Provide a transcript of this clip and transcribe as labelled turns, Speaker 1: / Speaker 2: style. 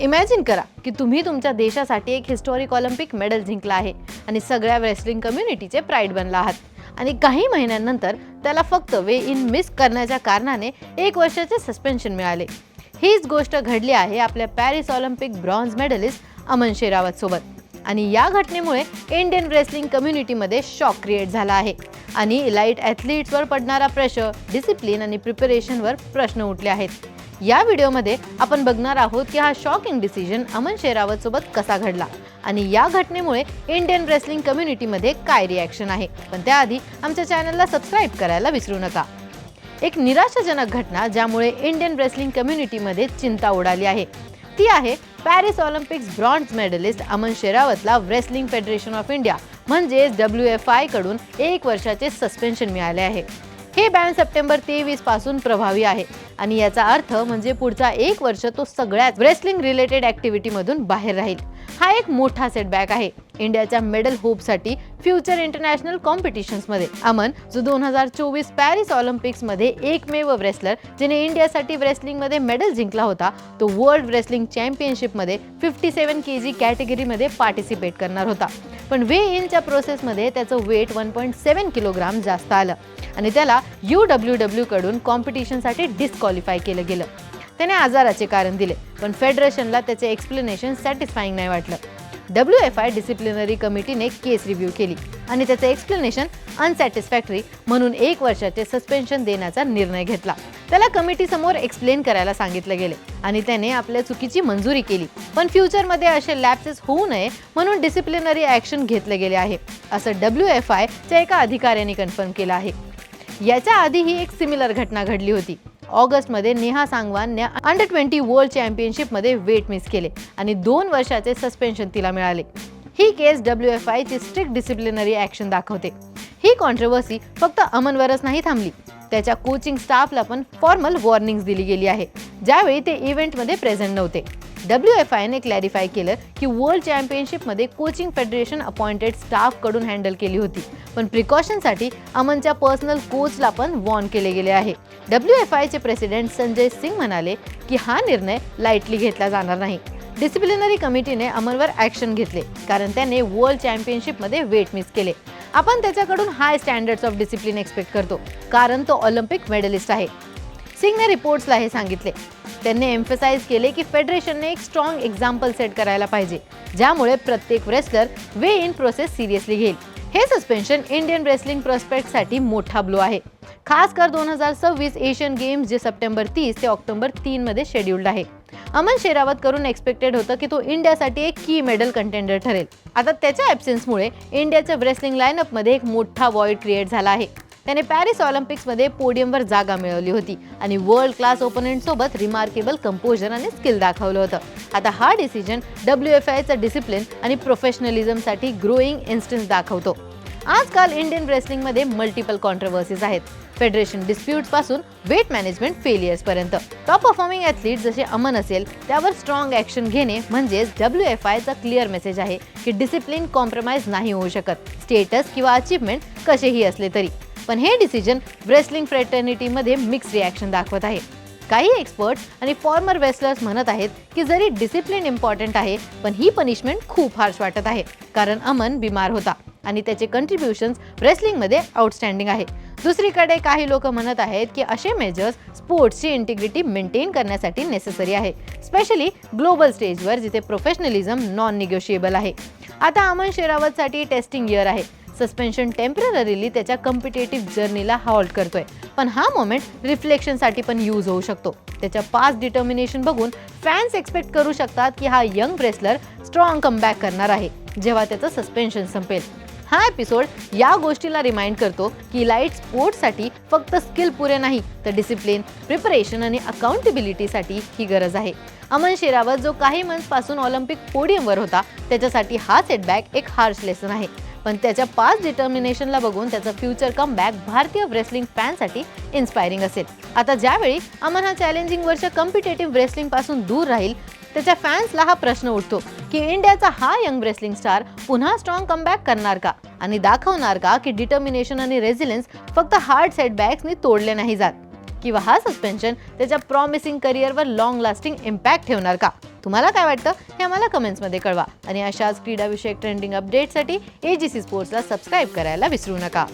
Speaker 1: Imagine करा की तुम्ही तुमच्या देशासाठी एक हिस्टॉरिक ऑलिम्पिक मेडल जिंकला आहे आणि सगळ्या रेसलिंग कम्युनिटीचे प्राईड बनला आहात. आणि काही महिन्यांनंतर त्याला फक्त वे इन मिस करण्याच्या कारणाने एक वर्षाचे सस्पेन्शन मिळाले. हीच गोष्ट घडली आहे आपल्या Paris Olympic bronze medalist Aman Sehrawat सोबत. आणि या घटनेमुळे इंडियन रेसलिंग कम्युनिटीमध्ये शॉक क्रिएट झाला आहे. आणि लाइट ॲथलीट्सवर पडणारा प्रेशर डिसिप्लिन आणि प्रिपरेशनवर प्रश्न उठले आहेत. या व्हिडिओमध्ये आपण बघणार आहोत की हा शॉकिंग डिसिजन अमन शेरावत सोबत कसा घडला. आणि या घटनेमुळे इंडियन रेसलिंग कम्युनिटीमध्ये काय रिॲक्शन आहे? पण त्याआधी आमच्या चॅनलला सबस्क्राईब करायला विसरू नका. एक निराशाजनक घटना ज्यामुळे इंडियन रेसलिंग कम्युनिटीमध्ये चिंता उडाली आहे. ती आहे Paris Olympics bronze medalist Aman शेरावतला wrestling federation of India म्हणजेच डब्ल्यू एफ आयकडून एक वर्षाचे सस्पेन्शन मिळाले आहे. हे बॅन सप्टेंबर तेवीसपासून प्रभावी आहे. आणि याचा अर्थ म्हणजे पुढचा एक वर्ष तो सगळ्याच रेसलिंग रिलेटेड ॲक्टिव्हिटीमधून बाहेर राहील. हा एक मोठा सेटबॅक आहे. इंडियाच्या मेडल होपसाठी फ्युचर इंटरनॅशनल कॉम्पिटिशन्समध्ये अमन जो दोन हजार चोवीस पॅरिस ऑलिम्पिक्समध्ये एकमेव रेसलर जिने इंडियासाठी रेसलिंगमध्ये मेडल जिंकला होता तो वर्ल्ड रेसलिंग चॅम्पियनशिपमध्ये फिफ्टी सेवन के जी कॅटेगरीमध्ये पार्टिसिपेट करणार होता. पण वे इनच्या प्रोसेसमध्ये त्याचं weight one point seven kilogram जास्त आलं. आणि त्याला यू डब्ल्यू डब्ल्यू कडून कॉम्पिटिशनसाठी डिस्क्वालिफाय केलं गेलं. त्याने आजाराचे कारण दिले पण फेडरेशनला त्याचे एक्सप्लेनेशन सॅटिस्फाईंग नाही वाटलं. डब्ल्यू एफ आय डिसिप्लिनरी कमिटीने केस रिव्ह्यू केली आणि त्याचं एक्सप्लेनेशन अनसॅटिस्फॅक्टरी म्हणून एक वर्षाचे सस्पेन्शन देण्याचा निर्णय घेतला. त्याला कमिटी समोर एक्सप्लेन करायला सांगितलं गेले आणि त्याने आपल्या चुकीची मंजुरी केली. पण फ्युचरमध्ये असे लॅप्सेस होऊ नये म्हणून डिसिप्लिनरी ॲक्शन घेतले गेले आहे असं डब्ल्यू एफ आयच्या एका अधिकाऱ्याने कन्फर्म केलं आहे. याच्या आधी ही एक सिमिलर घटना घडली होती. ऑगस्टमध्ये नेहा सांगवानने अंडर ट्वेंटी वर्ल्ड चॅम्पियनशिपमध्ये वेट मिस केले आणि दोन वर्षाचे सस्पेन्शन तिला मिळाले. ही केस डब्ल्यू एफ आयची स्ट्रिक्ट डिसिप्लिनरी ॲक्शन दाखवते. ही कॉन्ट्रोवर्सी फक्त अमनवरच नाही थांबली. त्याच्या कोचिंग स्टाफला पण फॉर्मल वॉर्निंग्स दिली गेली आहे. ज्यावेळी ते इव्हेंटमध्ये प्रेझेंट नव्हते. डब्ल्यू एफ आयने क्लॅरिफाय केलं की वर्ल्ड चॅम्पियनशिपमध्ये कोचिंग फेडरेशन अपॉइंटेड स्टाफकडून हँडल केली होती. पण प्रिकॉशनसाठी अमनच्या पर्सनल कोचला पण वॉर्न केले गेले आहे. डब्ल्यू एफ आयचे प्रेसिडेंट संजय सिंग म्हणाले की हा निर्णय लाईटली घेतला जाणार नाही. डिसिप्लिनरी कमिटीने अमनवर ॲक्शन घेतले कारण त्याने वर्ल्ड चॅम्पियनशिपमध्ये वेट मिस केले. आपण त्याच्याकडून high standards of discipline expect करतो कारण तो ऑलिम्पिक मेडलिस्ट आहे. सिंगने रिपोर्ट्सला हे सांगितले त्यांनी एम्फसाईज केले की फेडरेशनने एक स्ट्रॉंग एक्झाम्पल सेट करायला पाहिजे ज्यामुळे प्रत्येक wrestler weigh in process seriously घेईल. हे सस्पेन्शन इंडियन रेसलिंग प्रॉस्पेक्टसाठी मोठा ब्लो आहे. खास कर दोन हजार सव्वीस एशियन गेम्स जे सप्टेंबर तीस ते ऑक्टोबर तीनमध्ये शेड्यूल्ड आहे. अमन शेरावत करून एक्सपेक्टेड होतं की तो इंडियासाठी एक की मेडल कंटेंडर ठरेल. आता त्याच्या ॲब्सेन्समुळे इंडियाच्या रेसलिंग लाईनअपमध्ये एक मोठा वॉइड क्रिएट झाला आहे. त्याने पॅरिस ऑलिम्पिक्समध्ये पोडियमवर जागा मिळवली होती आणि वर्ल्ड क्लास ओपोनंटसोबत रिमार्केबल कंपोजर आणि स्किल दाखवलं होतं. आता हा डिसिजन डब्ल्यू एफ आयचा डिसिप्लिन आणि प्रोफेशनलिझमसाठी ग्रोईंग इन्स्टन्स दाखवतो. आजकाल इंडियन रेसलिंगमध्ये मल्टिपल कॉन्ट्रवर्सीज आहेत. फेडरेशन डिस्प्यूटपासून वेट मॅनेजमेंट फेलियर्सपर्यंत टॉप परफॉर्मिंग ॲथलीट जसे अमन असेल त्यावर स्ट्रॉंग ॲक्शन घेणे म्हणजेच डब्ल्यू एफ आयचा क्लिअर मेसेज आहे की डिसिप्लिन कॉम्प्रोमाइज नाही होऊ शकत. स्टेटस किंवा अचीवमेंट कसेही असले तरी. पण हे डिसिजन रेसलिंग फ्रेटर्निटीमध्ये मिक्स रिॲक्शन दाखवत आहे. काही एक्सपर्ट्स आणि फॉर्मर रेसलर्स म्हणत आहेत की जरी डिसिप्लिन इम्पॉर्टंट आहे पण ही पनिशमेंट खूप हार्श वाटत आहे कारण अमन बिमार होता आणि त्याचे कंट्रीब्युशन्स रेसलिंगमध्ये आउटस्टँडिंग आहे. दुसरीकडे काही लोक म्हणत आहेत की असे मेजर्स स्पोर्ट्सची इंटिग्रिटी मेंटेन करण्यासाठी नेसेसरी आहे स्पेशली ग्लोबल स्टेजवर जिथे प्रोफेशनलिझम नॉन निगोशिएबल आहे. आता अमन शेरावतसाठी टेस्टिंग इयर आहे. सस्पेन्शन टेम्पररीली त्याच्या कम्पिटेटिव्ह जर्नीला हॉल्ट करतोय. पण हा मोमेंट रिफ्लेक्शनसाठी पण यूज होऊ शकतो. त्याच्या पाच डिटर्मिनेशन बघून फॅन्स एक्सपेक्ट करू शकतात की हा यंग रेसलर स्ट्रॉंग कमबॅक करणार आहे जेव्हा त्याचं सस्पेन्शन संपेल. हा एपिसोड या गोष्टीला रिमाइंड करतो की लाइट स्पोर्टसाठी फक्त स्किल पुरे नाही तर डिसिप्लिन प्रिपरेशन आणि अकाउंटेबिलिटीसाठी ही गरज आहे. अमन शेरावत जो काही मंथपासून ऑलिम्पिक पोडियमवर होता त्याच्यासाठी हा सेटबॅक एक हार्श लेसन आहे. पण त्याच्या पाच डिटर्मिनेशनला बघून त्याचं फ्युचर कमबॅक भारतीय रेसलिंग फॅनसाठी इन्स्पायरिंग असेल. आता ज्यावेळी अमन हा चॅलेंजिंग वर्ष कम्पिटेटिव्ह रेसलिंगपासून दूर राहील त्याच्या फॅन्सला हा प्रश्न उठतो की इंडियाचा हा यंग रेसलिंग स्टार पुन्हा स्ट्रॉंग कमबॅक करणार का? आणि दाखवणार का की डिटर्मिनेशन आणि रेझिलियन्स फक्त हार्ड सेटबॅक्सनी तोडले नाही जात? किंवा हा सस्पेन्शन त्याच्या प्रॉमिसिंग करिअरवर लॉंग लास्टिंग इम्पॅक्ट ठेवणार का? तुम्हाला काय वाटतं? हे आम्हाला कमेंट्समध्ये कळवा. आणि अशाच क्रीडाविषयक ट्रेंडिंग अपडेटसाठी ए जी सी स्पोर्ट्सला सबस्क्राईब करायला विसरू नका.